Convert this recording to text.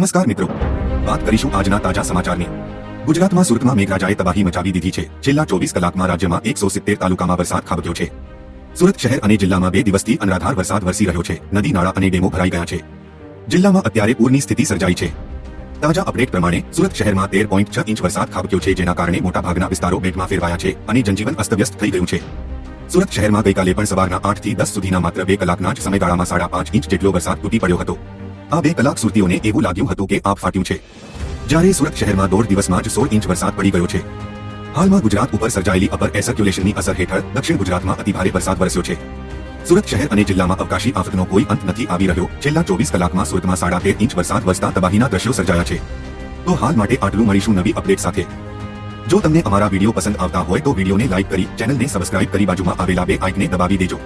નમસ્કાર મિત્રો વાત કરીશું આજના તાજા સમાચારની ગુજરાતમાં સુરતમાં મેઘરાજાએ તબાહી મચાવી દીધી છે છેલ્લા ચોવીસ કલાકમાં રાજ્યમાં એકસો સિત્તેર તાલુકામાં વરસાદ ખાબક્યો છે સુરત શહેર અને જિલ્લામાં બે દિવસથી અનરાધાર વરસાદ વરસી રહ્યો છે નદી નાળા અને ડેમો ભરાઈ ગયા છે જિલ્લામાં અત્યારે પૂરની સ્થિતિ સર્જાઈ છે તાજા અપડેટ પ્રમાણે સુરત શહેરમાં તેર પોઈન્ટ છ ઇંચ વરસાદ ખાબક્યો છે જેના કારણે મોટાભાગના વિસ્તારો બેટમાં ફેરવાયા છે અને જનજીવન અસ્તવ્યસ્ત થઈ ગયું છે સુરત શહેરમાં ગઈકાલે પણ સવારના આઠ થી દસ સુધીના માત્ર બે કલાકના જ સમયગાળામાં સાડા પાંચ ઇંચ જેટલો વરસાદ તૂટી પડ્યો હતો આ બે કલાક સુરતીઓને એવું લાગ્યું હતું કે આપ ફાટ્યું છે. જ્યારે સુરત શહેરમાં દોઢ દિવસમાં જ સોળ ઇંચ વરસાદ પડી ગયો છે. હાલમાં ગુજરાત ઉપર સર્જાયેલી અપર એર અસર હેઠળ દક્ષિણ ગુજરાતમાં અતિભારે વરસાદ વરસ્યો છે. સુરત શહેર અને જિલ્લામાં અવકાશી આફતનો કોઈ અંત નથી આવી રહ્યો. છેલ્લા ચોવીસ કલાકમાં સુરતમાં સાડા તેર ઇંચ વરસાદ વરસતા તબાહીના દ્રશ્યો સર્જાયા છે. તો હાલ માટે આટલું મળીશું નવી અપડેટ સાથે. જો તમને અમારા વીડિયો પસંદ આવતા હોય તો વિડીયોને લાઇક કરી ચેનલને સબસ્ક્રાઇબ કરી બાજુમાં આવેલા બે આઇકને દબાવી દેજો.